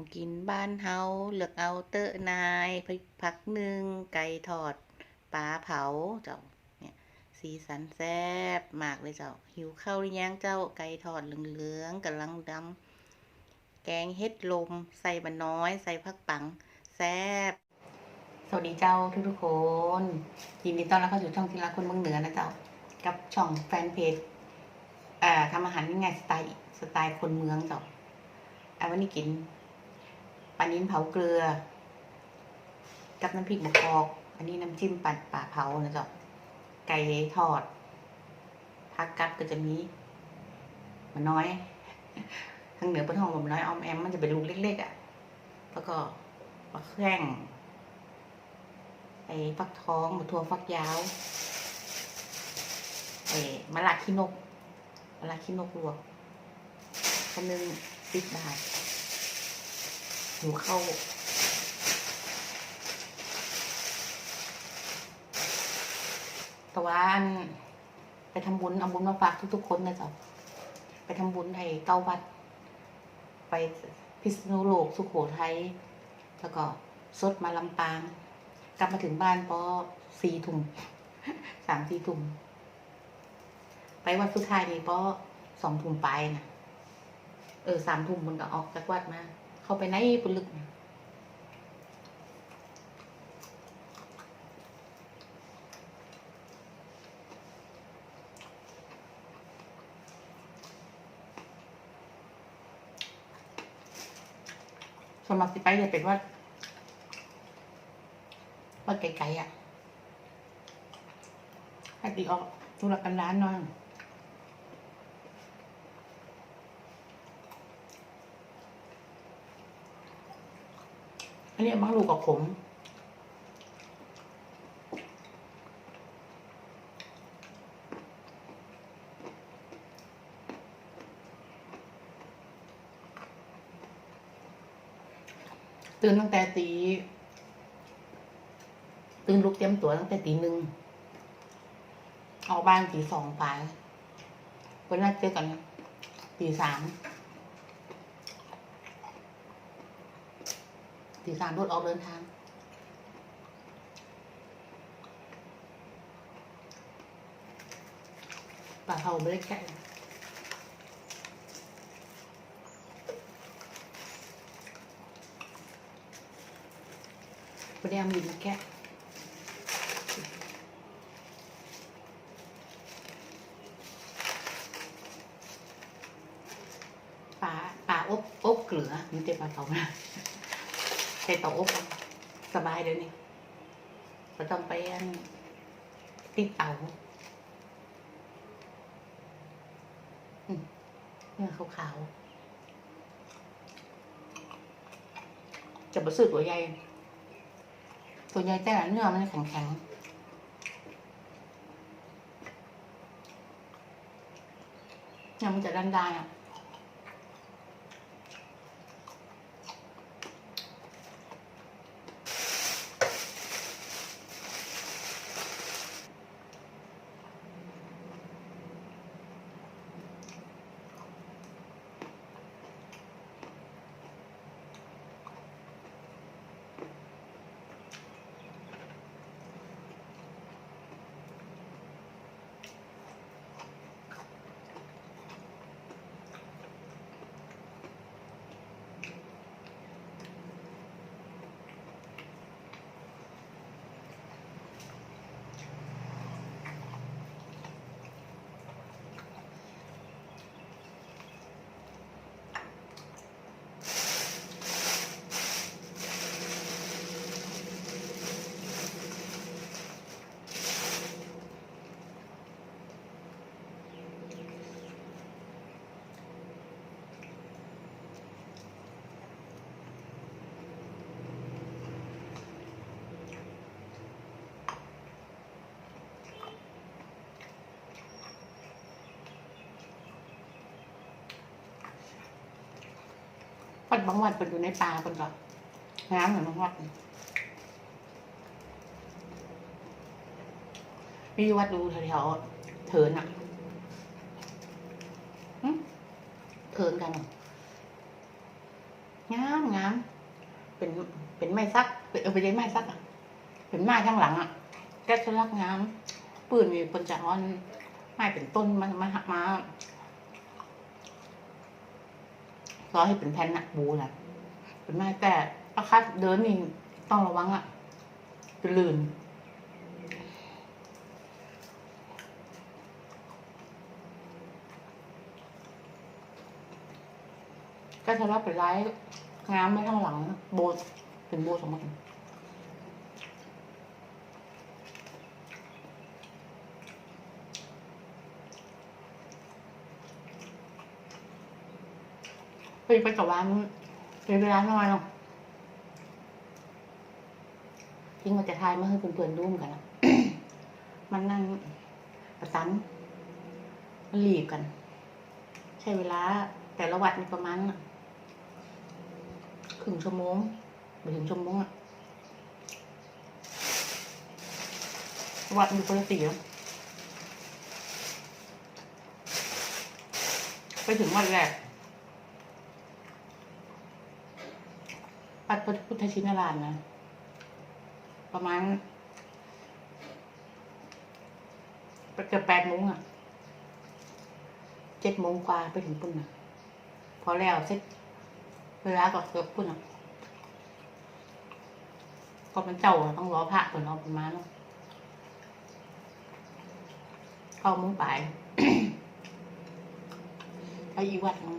ของกินบ้านเฮาเลือกเอาเตอะนายพริกผักหนึ่งไก่ทอดปลาเผาเจ้าเนี่ยสีสันแซ่บมากเลยเจ้า หิวข้าวหรือยังเจ้าไก่ทอดเหลืองๆกำลังดำแกงเฮ็ดลม ใส่บะน้อย ใส่ผักปังแซ่บสวัสดีเจ้าทุกๆคนยินดีต้อนรับเข้าสู่ช่องที่รักคนเมืองเหนือนะเจ้า กับช่องแฟนเพจอ่าทำอาหารง่ายๆสไตล์สไตล์คนเมืองเจ้าอ่าวันนี้กิน ปลานิ้นเผาเกลือ กับน้ำพริกมะกอก อันนี้น้ำจิ้มปัดป่าเผานะจ้าไก่ทอดผักกัดก็จะมีมันน้อย ทางเหนือป็นห้องมันน้อยออมแอมมันจะเป็นลูกเล็กๆอะ แล้วก็ปลาแข้งไอ้ฟักทองหมูถั่วฟักยาวไอ้มะละขี้นกมะละขี้นกลวกคันนึงสิบบาท หนูเข้าแต่ว่าอันไปทำบุญเอาบุญมาฝากทุกๆคนนะจ๊ะไปทำบุญไอ้เก้าวัด ไปพิษณุโลกสุโขทัยแล้วก็สดมาลำปาง กลับมาถึงบ้านพอสี่ทุ่มสามสี่ทุ่มไปวัดสุดท้ายนี่พอสองทุ่มไปนะเออสามทุ่มมันก็ออกจากวัดมา เข้าไปในปุลึกนะสมัครสิไปเลยเป็นวัดวัดไกลๆอะให้ตีออกธุรกันร้านหน่อย อันนี้มังลูกกับผมตื่นตั้งแต่ตีตื่นลุกเตรียมตัวตั้งแต่ตีหนึ่งออกบ้านตีสองไปวันนัดเจอกันตีสาม ตีสามรถออกเดินทางป่าเผาไม่ได้แกะไม่ได้เอามีมาแกะปลาปลาอบอบเกลือมันจะปลาเผามาใส่เตาอบสบายเดี๋ยวนี้ก็ต้องไปนติดเตาเนื้อขาวๆจะบะสือตัวใหญ่ ตัวใหญ่แต่ละเนื้อมันแข็งๆเนี่ยมันจะด้านๆอะ ปัดบางวันเป็นอยู่ในป่าเป็นแบบน้ำเหมือนบางวันนี่วัดดูแถวๆเถินอะเถินกันงามงามเป็นเป็นไม้ซัก เป็นเออเป็นไม้ซักอะเป็นไม้ข้างหลังอะแกะสลักงามปืนมีคนจะเออนไม้เป็นต้นมามามา รอให้เป็นแผ่นอะบูน่ะเป็นไม้แต่ราคาเดินนี่ต้องระวังอะจะลื่นก็จะรับเป็นร้งามไปข้างหลังโบเป็นโบสองมัน ไปไปกับร้านเป็นเวลาน้อยเนาะทิ้งมาจะทายมาให้เพื่อนๆดูเหมือนกันนะมันนั่งประสันมันหลีบกัน ใช้เวลาแต่ละวัดนี่ประมาณครึ่งชั่วโมงไปถึงชั่วโมงอะวัดอยู่คนละสีแล้วไปถึงวัดแรก วัดพระพุทธชินราชนะ ประมาณเกือบแปดโมงอะเจ็ดโมงกว่าไปถึงปุ่นนะพอแล้วเสร็จเวลาก็เกือบปุ่นอะก็เป็นเจ้าต้องรอพระก่อนรอประมาณเนาะเข้ามุ้งไปไปอีกวัดนึง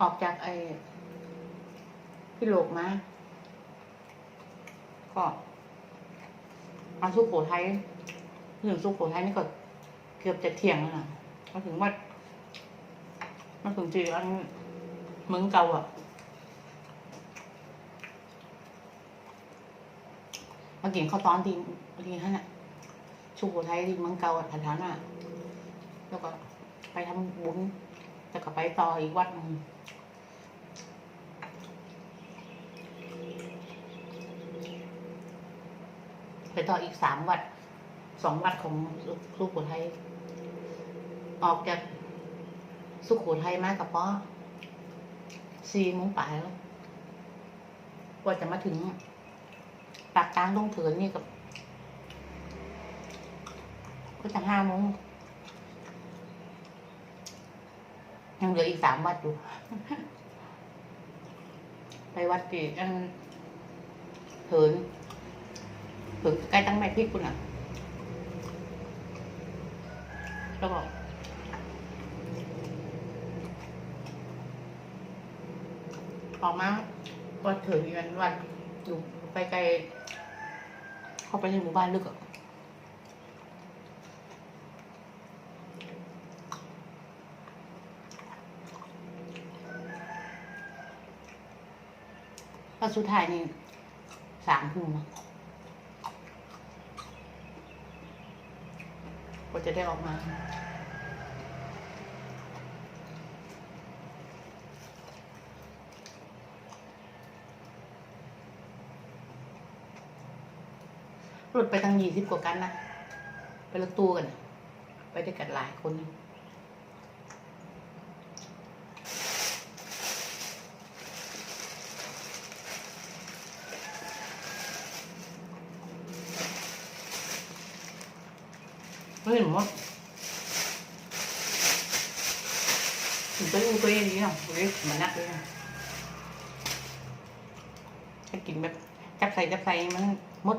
ออกจากไอ้พี่โลกมา ก็มาสุโขทัยถึงสุโขทัยนี่ก็เกือบจะเที่ยงแล้วนะมาถึงวัดมาถึงจีอันเมืองเก่าอะมากินข้าวตอนทีทีนั่นอะสุโขทัยที่เมืองเก่าอะฐานๆอะแล้วก็ไปทำบุญแล้วก็ไปต่ออีกวัดนึง ไปต่ออีกสามวัดสองวัดของสุสุโขทัยออกจากสุโขทัยมากับพ่อสี่โมงป่ายแล้วกว่าจะมาถึง ปากกลางต้องเถินนี่กับ ก็จะห้าโมงยังเหลืออีกสามวัดอยู่ ไปวัดกี่อันเถิน ถึงใกล้ตั้งแม่พริกคุณอะแล้วบอกออกมาวัดถึงอีกวันวัดอยู่ไปไกลเข้าไปในหมู่บ้านลึกอะพอสุดท้ายนี่สามทุ่มเนอะ กว่าจะได้ออกมา หลุดไปตั้งยี่สิบกว่ากันนะ ไปรถตู้กัน ไปด้วยกันหลายคนนะไม่ เห็นหมดถึงไปดูตัวเองดีเนาะเรียมันนักเลยนะถ้ากินแบบจับใส่จับใส่มันมด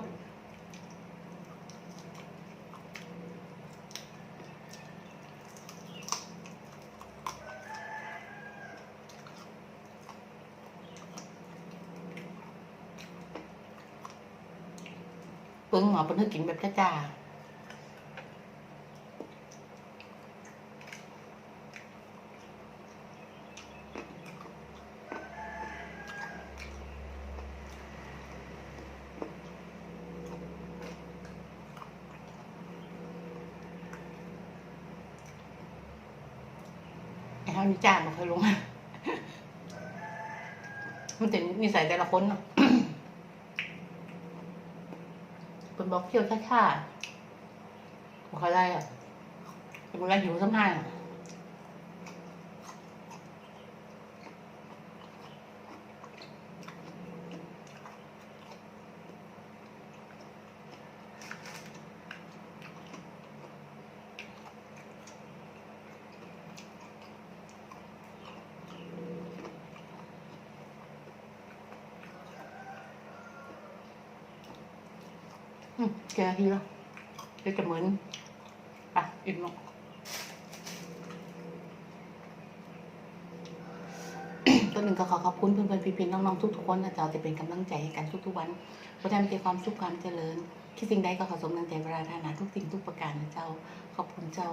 ปึ้งหมอเพิ่นให้กินแบบจ้าๆ เท่านี่จ้ามาเคยลงมันเป็นนิสัยแต่ละคนเนาะเป็นบอกเที่ยวช้าๆบอกอะไรอะเป็นเวลาหิวสัมภา แกทีละเดี๋ยวจะเหมือนอะอิ่มลงตัวหนึ่งก็ขอขอบคุณเพื่อนๆพี่ๆน้องๆทุกๆคนนะจ๊ะจะเป็นกำลังใจให้กันทุกๆวันเพราะทำให้ความสุขความเจริญ ที่สิ่งใดก็ขอสมดังใจปรารถนาทุกสิ่งทุกประการนะเจ้า ขอบคุณเจ้า